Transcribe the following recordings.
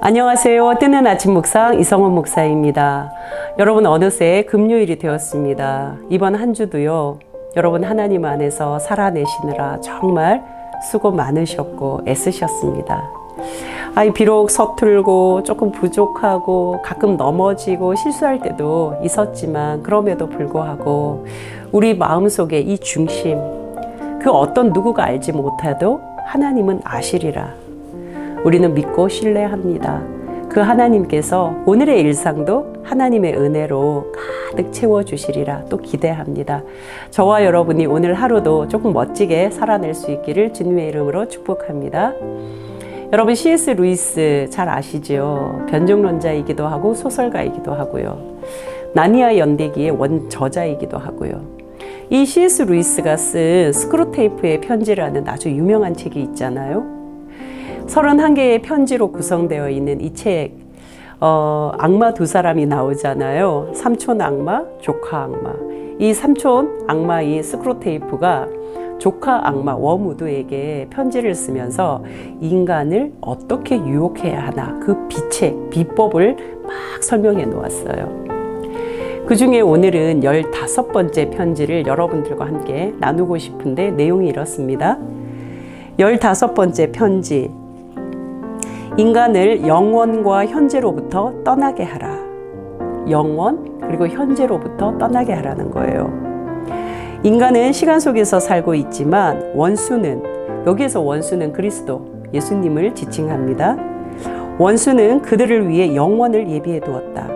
안녕하세요. 뜨는 아침 묵상 이성원 목사입니다. 여러분 어느새 금요일이 되었습니다. 이번 한 주도요. 여러분 하나님 안에서 살아내시느라 정말 수고 많으셨고 애쓰셨습니다. 아이 비록 서툴고 조금 부족하고 가끔 넘어지고 실수할 때도 있었지만 그럼에도 불구하고 우리 마음속에 이 중심 그 어떤 누구가 알지 못해도 하나님은 아시리라. 우리는 믿고 신뢰합니다. 그 하나님께서 오늘의 일상도 하나님의 은혜로 가득 채워주시리라 또 기대합니다. 저와 여러분이 오늘 하루도 조금 멋지게 살아낼 수 있기를 주님의 이름으로 축복합니다. 여러분 C.S. 루이스 잘 아시죠? 변종론자이기도 하고 소설가이기도 하고요. 나니아 연대기의 원저자이기도 하고요. 이 C.S. 루이스가 쓴 스크루테이프의 편지라는 아주 유명한 책이 있잖아요. 31개의 편지로 구성되어 있는 이 책, 어, 악마 두 사람이 나오잖아요. 삼촌 악마, 조카 악마. 이 삼촌 악마 이 스크루테이프가 조카 악마 워무드에게 편지를 쓰면서 인간을 어떻게 유혹해야 하나 그 비책, 비법을 막 설명해 놓았어요. 그 중에 오늘은 15번째 편지를 여러분들과 함께 나누고 싶은데 내용이 이렇습니다. 15번째 편지. 인간을 영원과 현재로부터 떠나게 하라. 영원 그리고 현재로부터 떠나게 하라는 거예요. 인간은 시간 속에서 살고 있지만 원수는 여기에서 원수는 그리스도 예수님을 지칭합니다. 원수는 그들을 위해 영원을 예비해 두었다.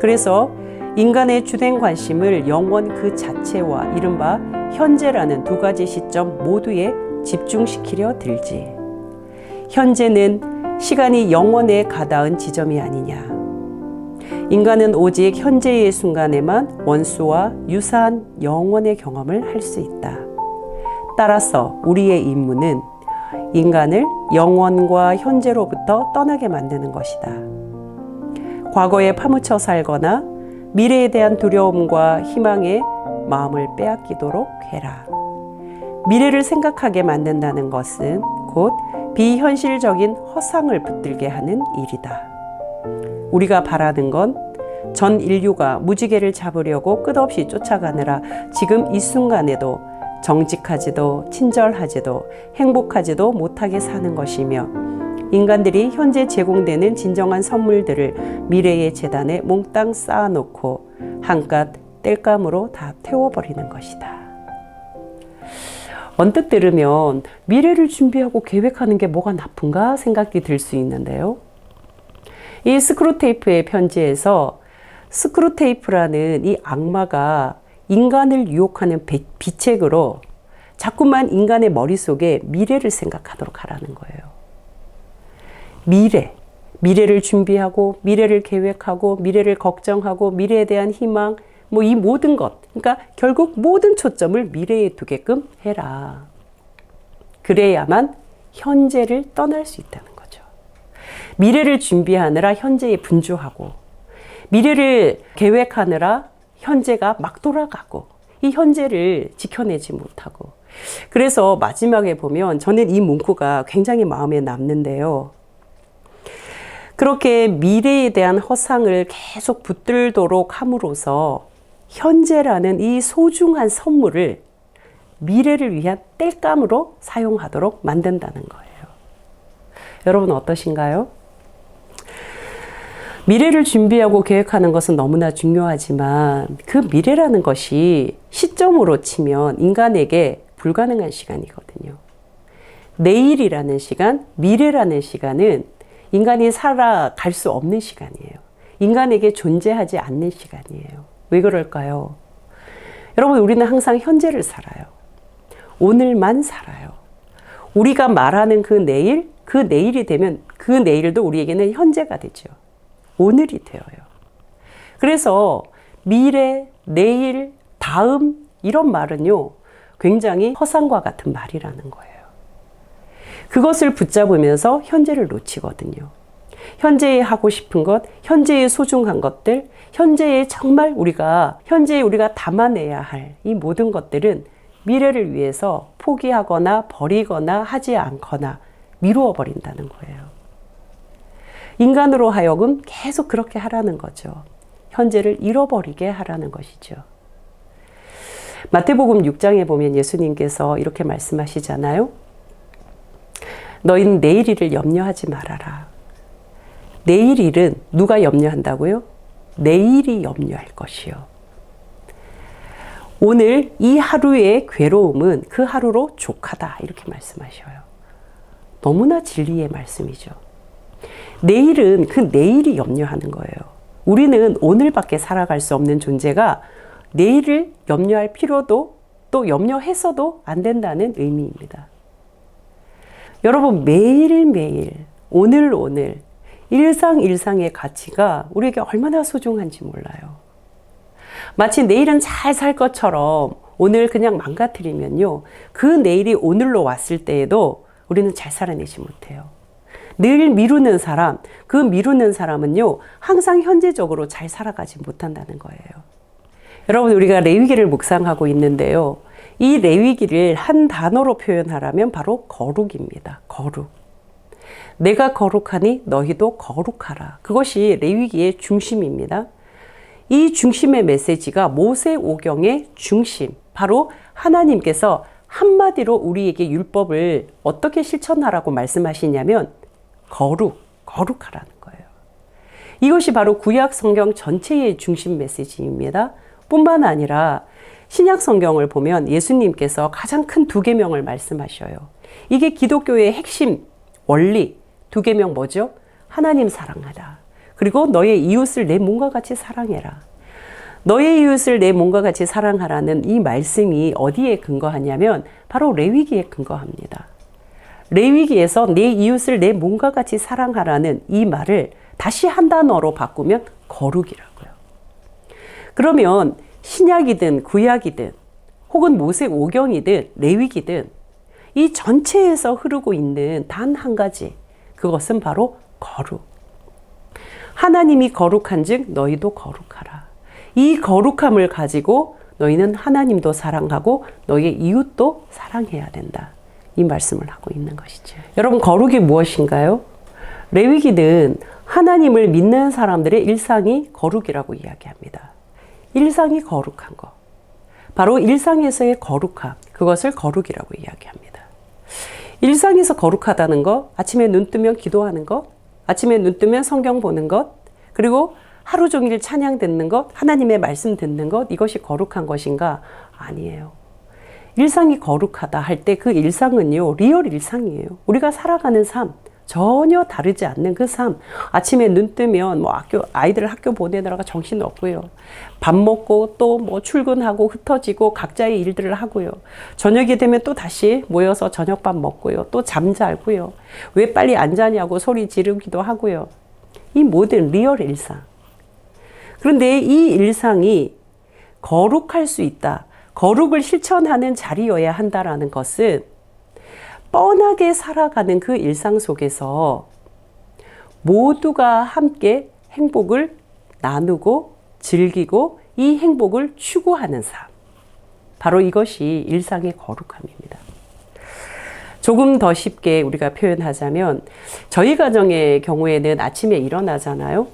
그래서 인간의 주된 관심을 영원 그 자체와 이른바 현재라는 두 가지 시점 모두에 집중시키려 들지. 현재는 시간이 영원에 가닿은 지점이 아니냐. 인간은 오직 현재의 순간에만 원수와 유사한 영원의 경험을 할 수 있다. 따라서 우리의 임무는 인간을 영원과 현재로부터 떠나게 만드는 것이다. 과거에 파묻혀 살거나 미래에 대한 두려움과 희망에 마음을 빼앗기도록 해라. 미래를 생각하게 만든다는 것은 곧 비현실적인 허상을 붙들게 하는 일이다. 우리가 바라는 건 전 인류가 무지개를 잡으려고 끝없이 쫓아가느라 지금 이 순간에도 정직하지도 친절하지도 행복하지도 못하게 사는 것이며 인간들이 현재 제공되는 진정한 선물들을 미래의 재단에 몽땅 쌓아놓고 한깟 땔감으로 다 태워버리는 것이다. 언뜻 들으면 미래를 준비하고 계획하는 게 뭐가 나쁜가 생각이 들 수 있는데요. 이 스크루테이프의 편지에서 스크루테이프라는 이 악마가 인간을 유혹하는 비책으로 자꾸만 인간의 머릿속에 미래를 생각하도록 하라는 거예요. 미래. 미래를 준비하고, 미래를 계획하고, 미래를 걱정하고, 미래에 대한 희망, 뭐 이 모든 것. 그러니까 결국 모든 초점을 미래에 두게끔 해라. 그래야만 현재를 떠날 수 있다는 거죠. 미래를 준비하느라 현재에 분주하고, 미래를 계획하느라 현재가 막 돌아가고, 이 현재를 지켜내지 못하고. 그래서 마지막에 보면 저는 이 문구가 굉장히 마음에 남는데요. 그렇게 미래에 대한 허상을 계속 붙들도록 함으로써 현재라는 이 소중한 선물을 미래를 위한 땔감으로 사용하도록 만든다는 거예요. 여러분 어떠신가요? 미래를 준비하고 계획하는 것은 너무나 중요하지만 그 미래라는 것이 시점으로 치면 인간에게 불가능한 시간이거든요. 내일이라는 시간, 미래라는 시간은 인간이 살아갈 수 없는 시간이에요. 인간에게 존재하지 않는 시간이에요. 왜 그럴까요? 여러분, 우리는 항상 현재를 살아요. 오늘만 살아요. 우리가 말하는 그 내일, 그 내일이 되면 그 내일도 우리에게는 현재가 되죠. 오늘이 되어요. 그래서 미래, 내일, 다음 이런 말은요. 굉장히 허상과 같은 말이라는 거예요. 그것을 붙잡으면서 현재를 놓치거든요. 현재에 하고 싶은 것, 현재의 소중한 것들, 현재에 정말 우리가, 현재에 우리가 담아내야 할 이 모든 것들은 미래를 위해서 포기하거나 버리거나 하지 않거나 미루어 버린다는 거예요. 인간으로 하여금 계속 그렇게 하라는 거죠. 현재를 잃어버리게 하라는 것이죠. 마태복음 6장에 보면 예수님께서 이렇게 말씀하시잖아요. 너희는 내일 일을 염려하지 말아라. 내일 일은 누가 염려한다고요? 내일이 염려할 것이요. 오늘 이 하루의 괴로움은 그 하루로 족하다. 이렇게 말씀하셔요. 너무나 진리의 말씀이죠. 내일은 그 내일이 염려하는 거예요. 우리는 오늘밖에 살아갈 수 없는 존재가 내일을 염려할 필요도 또 염려해서도 안 된다는 의미입니다. 여러분, 매일매일, 오늘 오늘, 일상 일상의 가치가 우리에게 얼마나 소중한지 몰라요. 마치 내일은 잘 살 것처럼 오늘 그냥 망가뜨리면요. 그 내일이 오늘로 왔을 때에도 우리는 잘 살아내지 못해요. 늘 미루는 사람, 그 미루는 사람은요, 항상 현재적으로 잘 살아가지 못한다는 거예요. 여러분, 우리가 레위기를 묵상하고 있는데요. 이 레위기를 한 단어로 표현하라면 바로 거룩입니다. 거룩. 내가 거룩하니 너희도 거룩하라. 그것이 레위기의 중심입니다. 이 중심의 메시지가 모세 오경의 중심, 바로 하나님께서 한마디로 우리에게 율법을 어떻게 실천하라고 말씀하시냐면 거룩, 거룩하라는 거예요. 이것이 바로 구약 성경 전체의 중심 메시지입니다. 뿐만 아니라 신약 성경을 보면 예수님께서 가장 큰 두 계명을 말씀하셔요. 이게 기독교의 핵심 원리 두 계명 뭐죠? 하나님 사랑하라. 그리고 너의 이웃을 내 몸과 같이 사랑해라. 너의 이웃을 내 몸과 같이 사랑하라는 이 말씀이 어디에 근거하냐면 바로 레위기에 근거합니다. 레위기에서 내 이웃을 내 몸과 같이 사랑하라는 이 말을 다시 한 단어로 바꾸면 거룩이라고요. 그러면 신약이든 구약이든 혹은 모세 오경이든 레위기든 이 전체에서 흐르고 있는 단 한 가지 그것은 바로 거룩. 하나님이 거룩한즉 너희도 거룩하라. 이 거룩함을 가지고 너희는 하나님도 사랑하고 너희의 이웃도 사랑해야 된다. 이 말씀을 하고 있는 것이죠. 여러분 거룩이 무엇인가요? 레위기는 하나님을 믿는 사람들의 일상이 거룩이라고 이야기합니다. 일상이 거룩한 것. 바로 일상에서의 거룩함. 그것을 거룩이라고 이야기합니다. 일상에서 거룩하다는 것, 아침에 눈 뜨면 기도하는 것, 아침에 눈 뜨면 성경 보는 것, 그리고 하루 종일 찬양 듣는 것, 하나님의 말씀 듣는 것, 이것이 거룩한 것인가? 아니에요. 일상이 거룩하다 할 때 그 일상은요, 리얼 일상이에요. 우리가 살아가는 삶, 전혀 다르지 않는 그 삶. 아침에 눈 뜨면 뭐 학교, 아이들을 학교 보내느라가 정신 없고요. 밥 먹고 또 뭐 출근하고 흩어지고 각자의 일들을 하고요. 저녁이 되면 또 다시 모여서 저녁밥 먹고요. 또 잠자고요. 왜 빨리 안 자냐고 소리 지르기도 하고요. 이 모든 리얼 일상. 그런데 이 일상이 거룩할 수 있다. 거룩을 실천하는 자리여야 한다라는 것은 뻔하게 살아가는 그 일상 속에서 모두가 함께 행복을 나누고 즐기고 이 행복을 추구하는 삶. 바로 이것이 일상의 거룩함입니다. 조금 더 쉽게 우리가 표현하자면 저희 가정의 경우에는 아침에 일어나잖아요.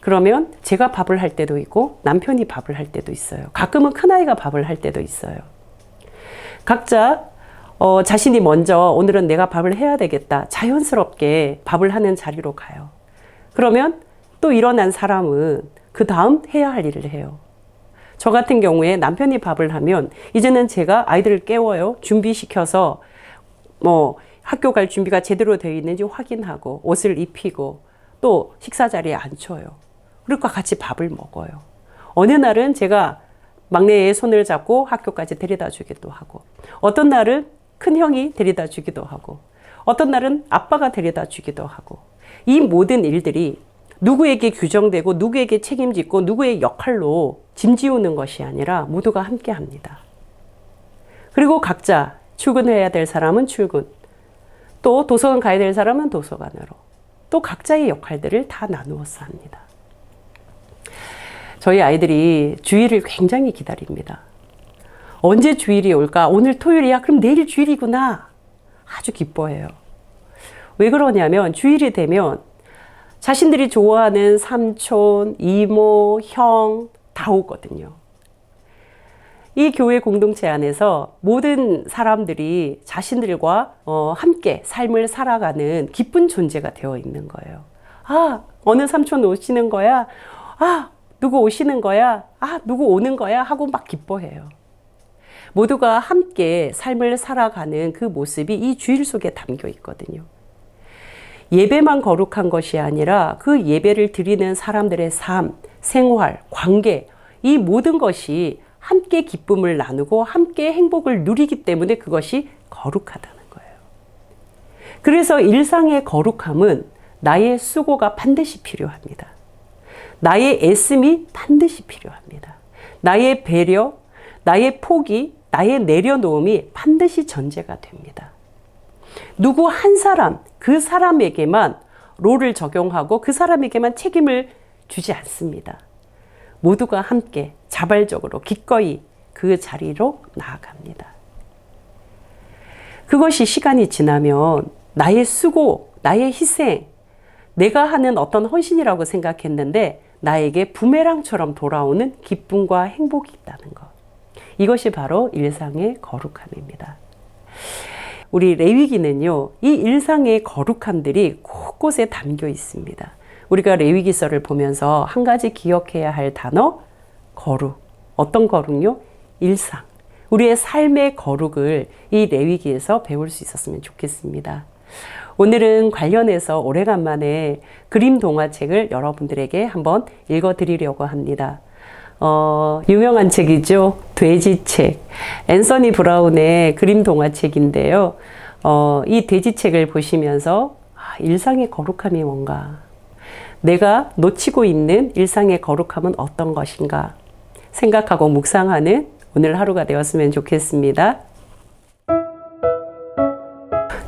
그러면 제가 밥을 할 때도 있고 남편이 밥을 할 때도 있어요. 가끔은 큰아이가 밥을 할 때도 있어요. 각자 어, 자신이 먼저 오늘은 내가 밥을 해야 되겠다. 자연스럽게 밥을 하는 자리로 가요. 그러면 또 일어난 사람은 그 다음 해야 할 일을 해요. 저 같은 경우에 남편이 밥을 하면 이제는 제가 아이들을 깨워요. 준비시켜서 뭐 학교 갈 준비가 제대로 되어 있는지 확인하고 옷을 입히고 또 식사 자리에 앉혀요. 그리고 같이 밥을 먹어요. 어느 날은 제가 막내의 손을 잡고 학교까지 데려다 주기도 하고, 어떤 날은 큰 형이 데려다 주기도 하고, 어떤 날은 아빠가 데려다 주기도 하고, 이 모든 일들이 누구에게 규정되고 누구에게 책임짓고 누구의 역할로 짐지우는 것이 아니라 모두가 함께 합니다. 그리고 각자 출근해야 될 사람은 출근, 또 도서관 가야 될 사람은 도서관으로, 또 각자의 역할들을 다 나누어서 합니다. 저희 아이들이 주일을 굉장히 기다립니다. 언제 주일이 올까? 오늘 토요일이야? 그럼 내일 주일이구나. 아주 기뻐해요. 왜 그러냐면 주일이 되면 자신들이 좋아하는 삼촌, 이모, 형 다 오거든요. 이 교회 공동체 안에서 모든 사람들이 자신들과 어, 함께 삶을 살아가는 기쁜 존재가 되어 있는 거예요. 아, 어느 삼촌 오시는 거야? 아, 누구 오시는 거야? 아, 누구 오는 거야? 하고 막 기뻐해요. 모두가 함께 삶을 살아가는 그 모습이 이 주일 속에 담겨 있거든요. 예배만 거룩한 것이 아니라 그 예배를 드리는 사람들의 삶, 생활, 관계, 이 모든 것이 함께 기쁨을 나누고 함께 행복을 누리기 때문에 그것이 거룩하다는 거예요. 그래서 일상의 거룩함은 나의 수고가 반드시 필요합니다. 나의 애씀이 반드시 필요합니다. 나의 배려, 나의 포기, 나의 내려놓음이 반드시 전제가 됩니다. 누구 한 사람, 그 사람에게만 롤을 적용하고 그 사람에게만 책임을 주지 않습니다. 모두가 함께 자발적으로 기꺼이 그 자리로 나아갑니다. 그것이 시간이 지나면 나의 수고, 나의 희생, 내가 하는 어떤 헌신이라고 생각했는데 나에게 부메랑처럼 돌아오는 기쁨과 행복이 있다는 것. 이것이 바로 일상의 거룩함입니다. 우리 레위기는요, 이 일상의 거룩함들이 곳곳에 담겨 있습니다. 우리가 레위기서를 보면서 한 가지 기억해야 할 단어, 거룩. 어떤 거룩요? 일상. 우리의 삶의 거룩을 이 레위기에서 배울 수 있었으면 좋겠습니다. 오늘은 관련해서 오래간만에 그림 동화책을 여러분들에게 한번 읽어 드리려고 합니다. 어, 유명한 책이죠. 돼지책. 앤서니 브라운의 그림 동화책인데요. 어, 이 돼지책을 보시면서 아, 일상의 거룩함이 뭔가, 내가 놓치고 있는 일상의 거룩함은 어떤 것인가 생각하고 묵상하는 오늘 하루가 되었으면 좋겠습니다.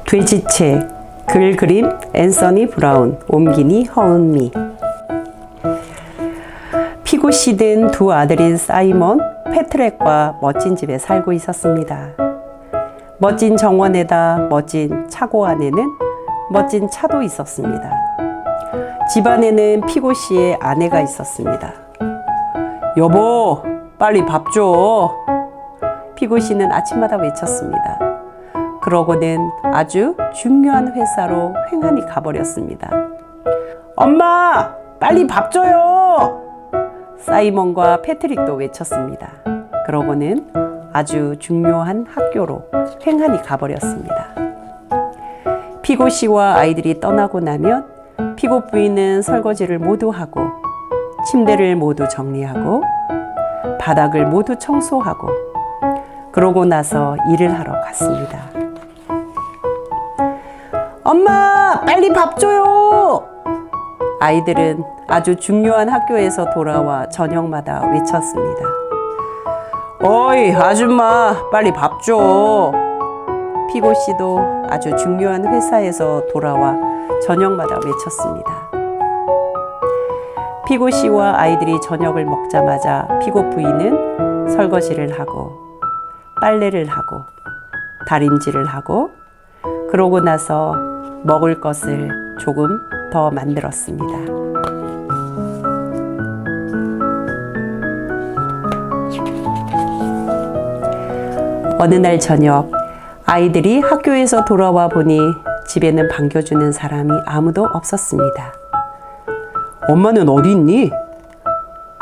돼지책 글 그림 앤서니 브라운 옮기니 허은미 피고 씨든 두 아들인 사이먼 패트렉과 멋진 집에 살고 있었습니다. 멋진 정원에다 멋진 차고 안에는 멋진 차도 있었습니다. 집안에는 피고 씨의 아내가 있었습니다. 여보, 빨리 밥 줘. 피고 씨는 아침마다 외쳤습니다. 그러고는 아주 중요한 회사로 횡하니 가버렸습니다. 엄마, 빨리 밥 줘요! 사이먼과 패트릭도 외쳤습니다. 그러고는 아주 중요한 학교로 횡하니 가버렸습니다. 피고 씨와 아이들이 떠나고 나면 피고 부인은 설거지를 모두 하고 침대를 모두 정리하고 바닥을 모두 청소하고 그러고 나서 일을 하러 갔습니다. 엄마, 빨리 밥 줘요! 아이들은 아주 중요한 학교에서 돌아와 저녁마다 외쳤습니다. 어이, 아줌마, 빨리 밥 줘! 피고 씨도 아주 중요한 회사에서 돌아와 저녁마다 외쳤습니다. 피고 씨와 아이들이 저녁을 먹자마자 피고 부인은 설거지를 하고 빨래를 하고 다림질을 하고 그러고 나서 먹을 것을 조금 더 만들었습니다. 어느 날 저녁 아이들이 학교에서 돌아와 보니 집에는 반겨주는 사람이 아무도 없었습니다. 엄마는 어디 있니?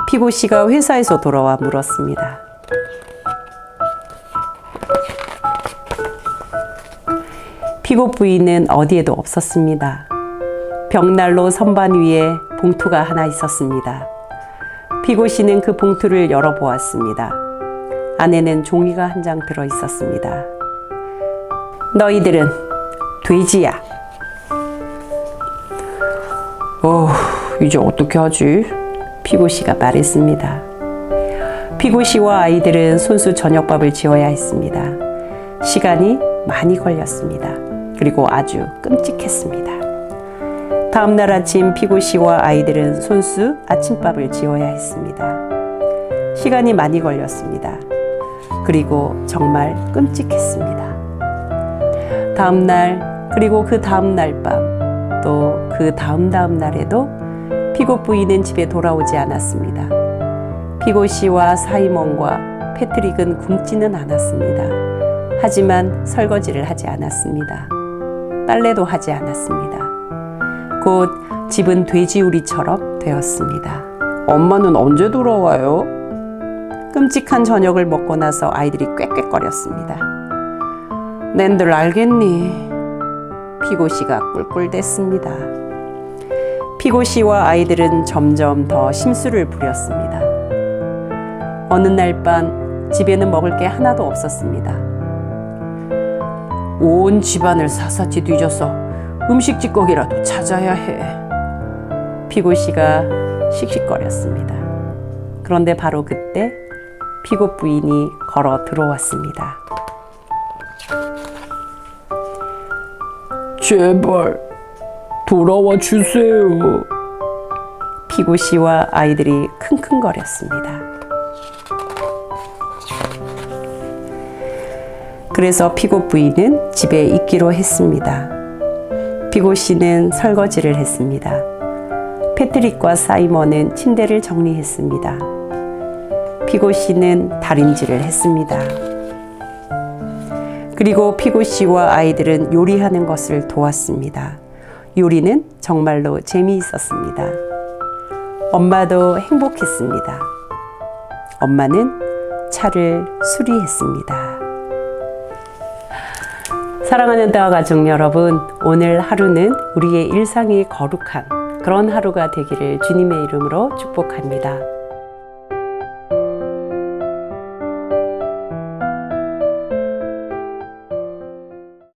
피고 씨가 회사에서 돌아와 물었습니다. 피고 부인은 어디에도 없었습니다. 벽난로 선반 위에 봉투가 하나 있었습니다. 피고 씨는 그 봉투를 열어보았습니다. 안에는 종이가 한 장 들어 있었습니다. 너희들은 돼지야. 어, 이제 어떻게 하지? 피고 씨가 말했습니다. 피고 씨와 아이들은 손수 저녁밥을 지어야 했습니다. 시간이 많이 걸렸습니다. 그리고 아주 끔찍했습니다. 다음 날 아침 피고 씨와 아이들은 손수 아침밥을 지어야 했습니다. 시간이 많이 걸렸습니다. 그리고 정말 끔찍했습니다. 다음 날, 그리고 그 다음 날 밤, 또 그 다음 다음 날에도 피고 부인은 집에 돌아오지 않았습니다. 피고 씨와 사이먼과 패트릭은 굶지는 않았습니다. 하지만 설거지를 하지 않았습니다. 빨래도 하지 않았습니다. 곧 집은 돼지우리처럼 되었습니다. 엄마는 언제 돌아와요? 끔찍한 저녁을 먹고 나서 아이들이 꽥꽥거렸습니다. 낸들 알겠니? 피고 씨가 꿀꿀댔습니다. 피고 씨와 아이들은 점점 더 심술을 부렸습니다. 어느 날 밤 집에는 먹을 게 하나도 없었습니다. 온 집안을 샅샅이 뒤져서 음식 찌꺼기라도 찾아야 해. 피고 씨가 씩씩거렸습니다. 그런데 바로 그때 피고 부인이 걸어 들어왔습니다. 제발 돌아와 주세요. 피고 씨와 아이들이 킁킁거렸습니다. 그래서 피고 부인은 집에 있기로 했습니다. 피고 씨는 설거지를 했습니다. 패트릭과 사이먼은 침대를 정리했습니다. 피고 씨는 다림질을 했습니다. 그리고 피고 씨와 아이들은 요리하는 것을 도왔습니다. 요리는 정말로 재미있었습니다. 엄마도 행복했습니다. 엄마는 차를 수리했습니다. 사랑하는 따와 가족 여러분, 오늘 하루는 우리의 일상이 거룩한 그런 하루가 되기를 주님의 이름으로 축복합니다.